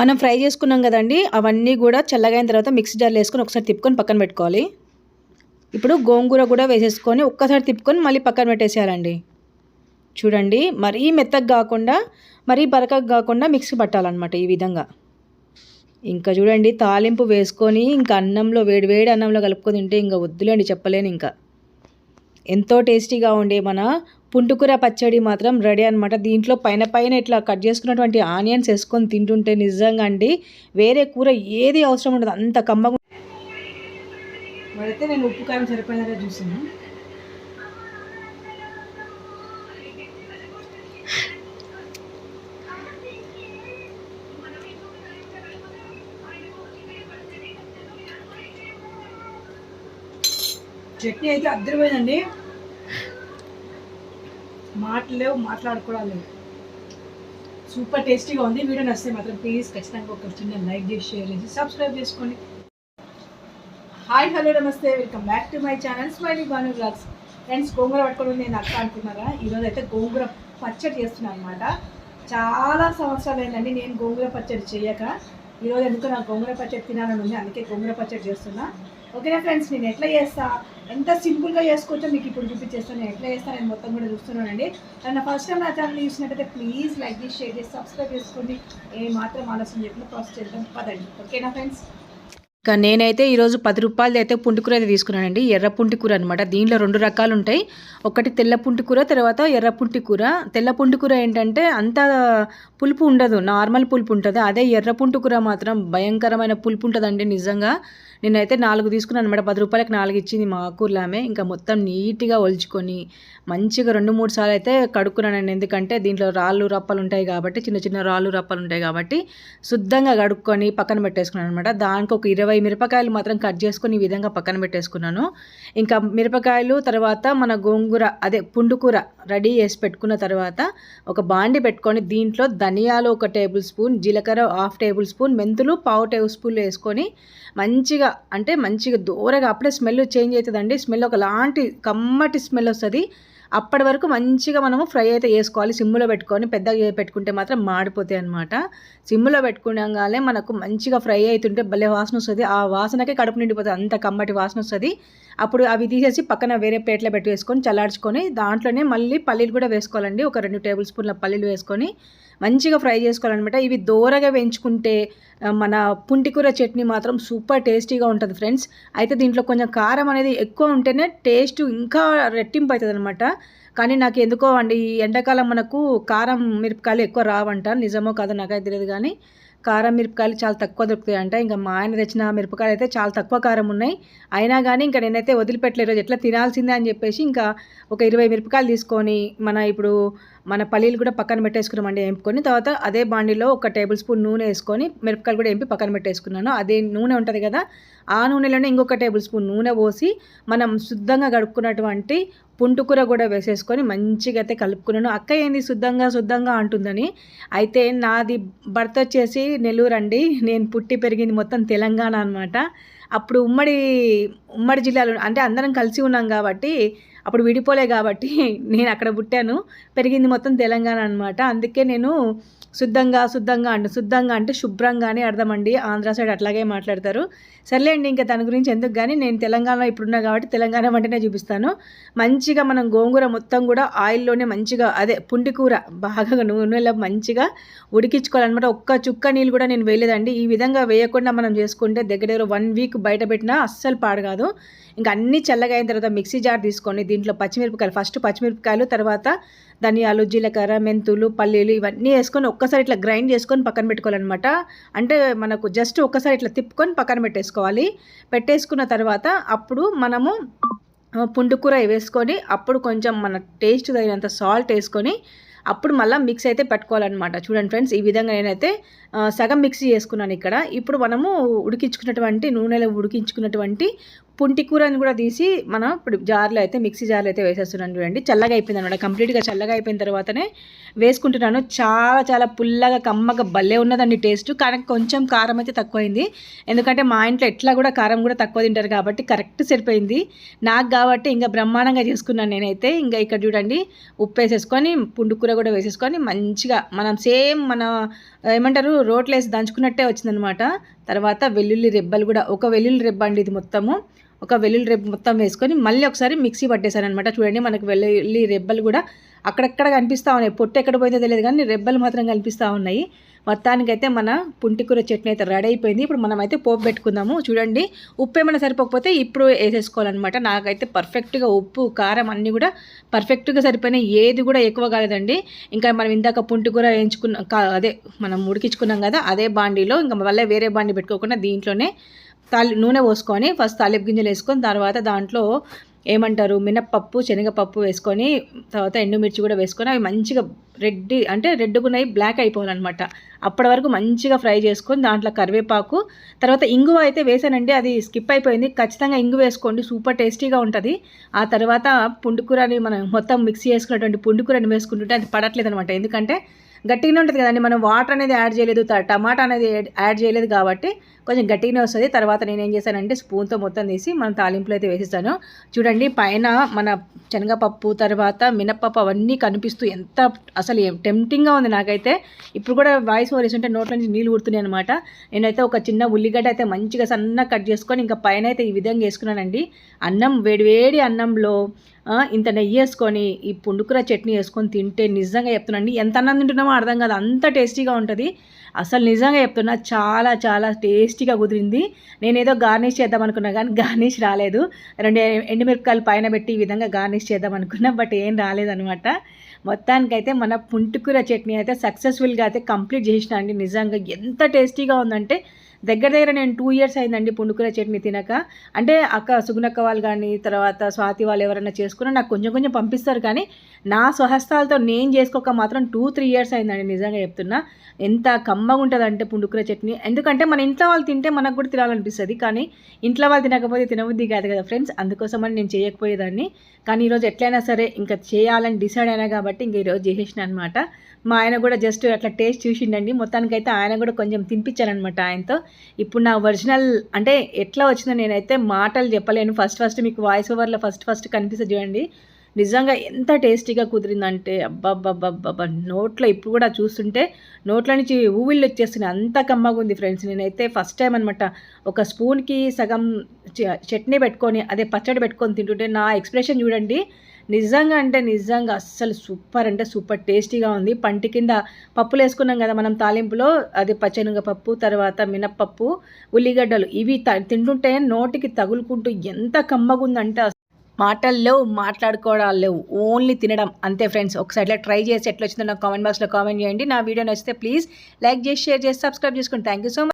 మనం ఫ్రై చేసుకున్నాం కదండి అవన్నీ కూడా చల్లగైన తర్వాత మిక్సీ జార్లో వేసుకొని ఒకసారి తిప్పుకొని పక్కన పెట్టుకోవాలి. ఇప్పుడు గోంగూర కూడా వేసేసుకొని ఒక్కసారి తిప్పుకొని మళ్ళీ పక్కన పెట్టేసేయాలండి. చూడండి మరీ మెత్తగా కాకుండా మరీ బరకగా కాకుండా మిక్సీ పట్టాలన్నమాట ఈ విధంగా. ఇంకా చూడండి తాలింపు వేసుకొని ఇంకా అన్నంలో వేడి వేడి అన్నంలో కలుపుకొని తింటే ఇంకా వద్దులేండి చెప్పలేను ఇంకా ఎంతో టేస్టీగా ఉండే మన పుంటుకూర పచ్చడి మాత్రం రెడీ అనమాట దీంట్లో పైన పైన ఇట్లా కట్ చేసుకున్నటువంటి ఆనియన్స్ వేసుకొని తింటుంటే నిజంగా అండి వేరే కూర ఏది అవసరం ఉండదు అంత కమ్మగా అయితే నేను ఉప్పు కారం సరిపోయినారా చూసాను చట్నీ అయితే అద్దరిపోయిందండి. మాటలు లేవు మాట్లాడుకోవడం లేవు సూపర్ టేస్టీగా ఉంది. వీడియో నచ్చితే మాత్రం ప్లీజ్ ఖచ్చితంగా ఒక చిన్న లైక్ చేసి షేర్ చేసి సబ్స్క్రైబ్ చేసుకోండి. హాయ్ హలో నమస్తే. Welcome back to my channel smiley Banu blogs friends గోంగూర పట్టుకోవడం నేను అక్క అనుకున్నారా ఈరోజు అయితే గోంగూర పచ్చడి చేస్తున్నాను అనమాట చాలా సంవత్సరాలు అయిందండి నేను గోంగూర పచ్చడి చేయక. ఈరోజు ఎందుకు నాకు గోంగూర పచ్చడి తినాలని ఉంది. అందుకే గోంగూర పచ్చడి చేస్తున్నా. ఓకేనా ఫ్రెండ్స్ నేను ఎట్లా చేస్తా? ఎంత సింపుల్గా చేసుకోవచ్చో మీకు ఇప్పుడు చూపించేస్తాను. నేను ఎట్లా చేస్తాను నేను మొత్తం కూడా చూస్తున్నానండి. అండ్ ఫస్ట్ టైం నా ఛానల్ చూసినట్టయితే ప్లీజ్ లైక్ చేసి షేర్ చేసి సబ్స్క్రైబ్ చేసుకోండి. ఏ మాత్రం ఆలస్యం చెప్పిన ప్రాసెస్ చేద్దాం. పదండి. ఓకేనా ఫ్రెండ్స్? ఇంకా నేనైతే ఈరోజు పది రూపాయలది అయితే పుంటికూర అయితే తీసుకున్నానండి. ఎర్ర పుంటికూర అనమాట దీనిలో రెండు రకాలు ఉంటాయి. ఒకటి తెల్ల పుంటికూర తర్వాత ఎర్ర పుంటికూర తెల్ల పుంటికూర ఏంటంటే అంత పులుపు ఉండదు. నార్మల్ పులుపు ఉంటుంది. అదే ఎర్ర పుంటికూర మాత్రం భయంకరమైన పులుపు ఉంటుందండి నిజంగా. నేనైతే నాలుగు తీసుకున్నాను అనమాట పది రూపాయలకి నాలుగు ఇచ్చింది మా ఆకూరలామే ఇంకా మొత్తం నీట్గా ఒలుచుకొని మంచిగా రెండు మూడు సార్లు అయితే కడుక్కున్నానండి. ఎందుకంటే దీంట్లో రాళ్ళు రప్పలు ఉంటాయి కాబట్టి చిన్న చిన్న రాళ్ళు రప్పలు ఉంటాయి కాబట్టి శుద్ధంగా కడుక్కొని పక్కన పెట్టేసుకున్నాను అనమాట. దానికి ఒక ఇరవై మిరపకాయలు మాత్రం కట్ చేసుకొని ఈ విధంగా పక్కన పెట్టేసుకున్నాను. ఇంకా మిరపకాయలు తర్వాత మన గోంగూర అదే పుండుకూర రెడీ చేసి పెట్టుకున్న తర్వాత ఒక బాండి పెట్టుకొని దీంట్లో ధనియాలు ఒక టేబుల్ స్పూన్ జీలకర్ర హాఫ్ టేబుల్ స్పూన్ మెంతులు పావు టేబుల్ స్పూన్లు వేసుకొని మంచిగా అంటే మంచిగా దూరగా అప్పుడే స్మెల్ చేంజ్ అవుతుందండి. స్మెల్ ఒకలాంటి కమ్మటి స్మెల్ వస్తుంది. అప్పటి వరకు మంచిగా మనము ఫ్రై అయితే వేసుకోవాలి సిమ్ములో పెట్టుకొని పెద్దగా పెట్టుకుంటే మాత్రం మాడిపోతాయి అనమాట సిమ్ములో పెట్టుకునగానే మనకు మంచిగా ఫ్రై అవుతుంటే భలే వాసన వస్తుంది. ఆ వాసనకే కడుపు నిండిపోతుంది. అంత కమ్మటి వాసన వస్తుంది. అప్పుడు అవి తీసేసి పక్కన వేరే ప్లేట్లో పెట్టి వేసుకొని చల్లార్చుకొని దాంట్లోనే మళ్ళీ పల్లీలు కూడా వేసుకోవాలండి. ఒక రెండు టేబుల్ స్పూన్ల పల్లీలు వేసుకొని మంచిగా ఫ్రై చేసుకోవాలన్నమాట. ఇవి దూరగా వేయించుకుంటే మన పుంటికూర చట్నీ మాత్రం సూపర్ టేస్టీగా ఉంటుంది ఫ్రెండ్స్. అయితే దీంట్లో కొంచెం కారం అనేది ఎక్కువ ఉంటేనే టేస్ట్ ఇంకా రెట్టింపు అవుతుంది అనమాట కానీ నాకు ఎందుకో అండి ఈ ఎండాకాలం మనకు కారం మిరపకాయలు ఎక్కువ రావంట. నిజమో కాదో నాకైతే తెలియదు కానీ కారం మిరపకాయలు చాలా తక్కువ దొరుకుతాయి అంట ఇంకా మా ఆయన తెచ్చిన మిరపకాయలు అయితే చాలా తక్కువ కారం ఉన్నాయి. అయినా కానీ ఇంకా నేనైతే వదిలిపెట్టలేదు. ఎట్లా తినాల్సిందే అని చెప్పేసి ఇంకా ఒక ఇరవై మిరపకాయలు తీసుకొని మన ఇప్పుడు మన పల్లీలు కూడా పక్కన పెట్టేసుకున్నామండి ఎంపుకొని. తర్వాత అదే బాండిలో ఒక టేబుల్ స్పూన్ నూనె వేసుకొని మిరపకాయలు కూడా ఎంపి పక్కన పెట్టేసుకున్నాను. అదే నూనె ఉంటుంది కదా ఆ నూనెలోనే ఇంకొక టేబుల్ స్పూన్ నూనె పోసి మనం శుద్ధంగా గడుపుకున్నటువంటి పుంటుకూర కూడా వేసేసుకొని మంచిగా అయితే కలుపుకున్నాను. అక్క ఏంది శుద్ధంగా శుద్ధంగా అంటుందని. అయితే నాది భర్త వచ్చేసి నెల్లూరు అండి. నేను పుట్టి పెరిగింది మొత్తం తెలంగాణ అనమాట అప్పుడు ఉమ్మడి ఉమ్మడి జిల్లాలో అంటే అందరం కలిసి ఉన్నాం కాబట్టి అప్పుడు విడిపోలే కాబట్టి నేను అక్కడ పుట్టాను. పెరిగింది మొత్తం తెలంగాణ అనమాట అందుకే నేను శుద్ధంగా శుద్ధంగా అంటే శుద్ధంగా అంటే శుభ్రంగానే అర్థమండి. ఆంధ్ర సైడ్ అట్లాగే మాట్లాడతారు. సర్లేండి ఇంకా దాని గురించి ఎందుకు కానీ నేను తెలంగాణ ఇప్పుడున్నా కాబట్టి తెలంగాణ వంటనే చూపిస్తాను. మంచిగా మనం గోంగూర మొత్తం కూడా ఆయిల్లోనే మంచిగా అదే పుంటికూర బాగా నూనెలో మంచిగా ఉడికించుకోవాలన్నమాట. ఒక్క చుక్క నీళ్ళు కూడా నేను వేయలేదండి. ఈ విధంగా వేయకుండా మనం చేసుకుంటే దగ్గర దగ్గర వన్ వీక్ బయట పెట్టినా అస్సలు పాడు కాదు. ఇంకా అన్నీ చల్లగా అయిన తర్వాత మిక్సీ జార్ తీసుకొని దీంట్లో పచ్చిమిరపకాయలు ఫస్ట్ పచ్చిమిరపకాయలు తర్వాత ధనియాలు జీలకర్ర మెంతులు పల్లీలు ఇవన్నీ వేసుకొని ఒక్కసారి ఇట్లా గ్రైండ్ చేసుకొని పక్కన పెట్టుకోవాలన్నమాట. అంటే మనకు జస్ట్ ఒక్కసారి ఇట్లా తిప్పుకొని పక్కన పెట్టేసుకోవాలి. పెట్టేసుకున్న తర్వాత అప్పుడు మనము పుండుకూర వేసుకొని అప్పుడు కొంచెం మన టేస్ట్ తగినంత సాల్ట్ వేసుకొని అప్పుడు మళ్ళీ మిక్స్ అయితే పెట్టుకోవాలన్నమాట. చూడండి ఫ్రెండ్స్ ఈ విధంగా నేనైతే సగం మిక్సీ చేసుకున్నాను ఇక్కడ. ఇప్పుడు మనము ఉడికించుకున్నటువంటి నూనెలో ఉడికించుకున్నటువంటి పుంటి కూరని కూడా తీసి మనం ఇప్పుడు జార్లో అయితే మిక్సీ జార్లో అయితే వేసేస్తున్నాను చూడండి. చల్లగా అయిపోయింది అనమాట. కంప్లీట్గా చల్లగా అయిపోయిన తర్వాతనే వేసుకుంటున్నాను. చాలా చాలా పుల్లగా కమ్మగా భలే ఉన్నదండి టేస్ట్. కానీ కొంచెం కారం అయితే తక్కువైంది. ఎందుకంటే మా ఇంట్లో ఎట్లా కూడా కారం కూడా తక్కువ తింటారు కాబట్టి కరెక్ట్ సరిపోయింది. నాకు కాబట్టి ఇంకా బ్రహ్మాండంగా చేసుకున్నాను నేనైతే. ఇంకా ఇక్కడ చూడండి ఉప్పు వేసేసుకొని పుండు కూర కూడా వేసేసుకొని మంచిగా మనం సేమ్ మన ఏమంటారు రోట్లో వేసి దంచుకున్నట్టే వచ్చిందనమాట. తర్వాత వెల్లుల్లి రెబ్బలు కూడా ఒక వెల్లుల్లి రెబ్బ అండి ఇది మొత్తము. ఒక వెల్లుల్లి రేపు మొత్తం వేసుకొని మళ్ళీ ఒకసారి మిక్సీ పట్టేశాను చూడండి మనకు వెల్లుల్లి రెబ్బలు కూడా అక్కడక్కడ కనిపిస్తూ ఉన్నాయి. పొట్టు ఎక్కడ పోయిందో తెలియదు కానీ రెబ్బలు మాత్రం కనిపిస్తూ ఉన్నాయి. మొత్తానికైతే మన పుంటికూర చట్నీ అయితే రెడీ అయిపోయింది. ఇప్పుడు మనం అయితే పోపు పెట్టుకుందాము. చూడండి ఉప్పు ఏమైనా సరిపోకపోతే ఇప్పుడు వేసేసుకోవాలన్నమాట. నాకైతే పర్ఫెక్ట్గా ఉప్పు కారం అన్నీ కూడా పర్ఫెక్ట్గా సరిపోయినాయి. ఏది కూడా ఎక్కువ కాలేదండి. ఇంకా మనం ఇందాక పుంటికూర వేయించుకున్న అదే మనం ఉడికించుకున్నాం కదా అదే బాండీలో. ఇంకా మళ్ళీ వేరే బాండీ పెట్టుకోకుండా దీంట్లోనే తాలి నూనె పోసుకొని ఫస్ట్ తాలింపు గింజలు వేసుకొని తర్వాత దాంట్లో ఏమంటారు మినప్పప్పు శనగపప్పు వేసుకొని తర్వాత ఎండుమిర్చి కూడా వేసుకొని అవి మంచిగా రెడ్ అంటే రెడ్డుకున్నాయి బ్లాక్ అయిపోవాలన్నమాట. అప్పటి వరకు మంచిగా ఫ్రై చేసుకొని దాంట్లో కరివేపాకు తర్వాత ఇంగువ అయితే వేసానండి అది స్కిప్ అయిపోయింది. ఖచ్చితంగా ఇంగు వేసుకోండి సూపర్ టేస్టీగా ఉంటుంది. ఆ తర్వాత పుండుకూరని మనం మొత్తం మిక్సీ చేసుకున్నటువంటి పుండుకూరని వేసుకుంటుంటే అది పడట్లేదు అనమాట ఎందుకంటే గట్టిగానే ఉంటుంది కదండి. మనం వాటర్ అనేది యాడ్ చేయలేదు టమాటా అనేది యాడ్ చేయలేదు కాబట్టి కొంచెం గట్టిగానే వస్తుంది. తర్వాత నేను ఏం చేశానంటే స్పూన్తో మొత్తం తీసి మనం తాలింపులు అయితే వేసేస్తాను చూడండి పైన మన శనగపప్పు తర్వాత మినప్పప్పు అవన్నీ కనిపిస్తూ ఎంత అసలు టెంప్టింగ్గా ఉంది నాకైతే. ఇప్పుడు కూడా వాయిస్ ఓవర్ ఉంటే నోట్ల నుంచి నీళ్ళు ఊడుతున్నాయి అనమాట నేనైతే ఒక చిన్న ఉల్లిగడ్డ అయితే మంచిగా సన్నగా కట్ చేసుకొని ఇంకా పైన అయితే ఈ విధంగా వేసుకున్నానండి. అన్నం వేడివేడి అన్నంలో ఇంత నెయ్యి వేసుకొని ఈ పుండుకూర చట్నీ వేసుకొని తింటే నిజంగా చెప్తున్నాండి ఎంత అన్నం తింటున్నామో అర్థం కాదు. అంత టేస్టీగా ఉంటుంది. అసలు నిజంగా చెప్తున్నా చాలా చాలా టేస్టీగా కుదిరింది. నేను ఏదో గార్నిష్ చేద్దాం అనుకున్నా కానీ గార్నిష్ రాలేదు. రెండు ఎండుమిరపకాయలు పైన పెట్టి ఈ విధంగా గార్నిష్ చేద్దాం అనుకున్నా బట్ ఏం రాలేదనమాట మొత్తానికైతే మన పుంటుకూర చట్నీ అయితే సక్సెస్ఫుల్గా అయితే కంప్లీట్ చేసిన అండి. నిజంగా ఎంత టేస్టీగా ఉందంటే దగ్గర దగ్గర నేను టూ ఇయర్స్ అయిందండి పుండుకూర చట్నీ తినక. అంటే అక్క సుగునక్క వాళ్ళు కానీ తర్వాత స్వాతి వాళ్ళు ఎవరైనా చేసుకున్నా నాకు కొంచెం కొంచెం పంపిస్తారు కానీ నా స్వహస్తాలతో నేను చేసుకోక మాత్రం టూ త్రీ ఇయర్స్ అయిందండి నిజంగా చెప్తున్నా. ఎంత కమ్మగా ఉంటుంది అంటే చట్నీ. ఎందుకంటే మన ఇంట్లో వాళ్ళు తింటే మనకు కూడా తినాలనిపిస్తుంది. కానీ ఇంట్లో వాళ్ళు తినకపోతే తినబుద్ధి కాదు కదా ఫ్రెండ్స్ అందుకోసమని నేను చేయకపోయేదాన్ని. కానీ ఈరోజు ఎట్లయినా సరే ఇంకా చేయాలని డిసైడ్ అయినా కాబట్టి ఇంక ఈరోజు చేసేసిన అనమాట మా ఆయన కూడా జస్ట్ అట్లా టేస్ట్ చూసిండండి. మొత్తానికైతే ఆయన కూడా కొంచెం తినిపించానమాట ఆయనతో. ఇప్పుడు నా ఒరిజినల్ అంటే ఎట్లా వచ్చిందో నేనైతే మాటలు చెప్పలేను. ఫస్ట్ ఫస్ట్ మీకు వాయిస్ ఓవర్లో ఫస్ట్ ఫస్ట్ కనిపిస్తుంది చూడండి. నిజంగా ఎంత టేస్టీగా కుదిరిందంటే అబ్బాబ్బాబ్బాబ్బా నోట్లో ఇప్పుడు కూడా చూస్తుంటే నోట్ల నుంచి ఊవిళ్ళు వచ్చేస్తున్నాయి. అంత కమ్మగా ఉంది ఫ్రెండ్స్. నేనైతే ఫస్ట్ టైం అనమాట ఒక స్పూన్కి సగం చట్నీ పెట్టుకొని అదే పచ్చడి పెట్టుకొని తింటుంటే నా ఎక్స్ప్రెషన్ చూడండి. నిజంగా అంటే నిజంగా అస్సలు సూపర్ అంటే సూపర్ టేస్టీగా ఉంది. పంటి కింద పప్పులు వేసుకున్నాం కదా మనం తాలింపులో అది పచ్చనగపప్పు తర్వాత మినప్పప్పు ఉల్లిగడ్డలు. ఇవి తింటుంటే నోటికి తగులుకుంటూ ఎంత కమ్మగుందంటే మాటల్లో మాట్లాడుకోవడాలు లేవు. ఓన్లీ తినడం. అంతే ఫ్రెండ్స్. ఒకసారి ట్రై చేసి ఎట్లా వచ్చిందో నాకు కామెంట్ బాక్స్లో కామెంట్ చేయండి. నా వీడియో నచ్చితే ప్లీజ్ లైక్ చేసి షేర్ చేసి సబ్స్క్రైబ్ చేసుకోండి థ్యాంక్ యూ సో మచ్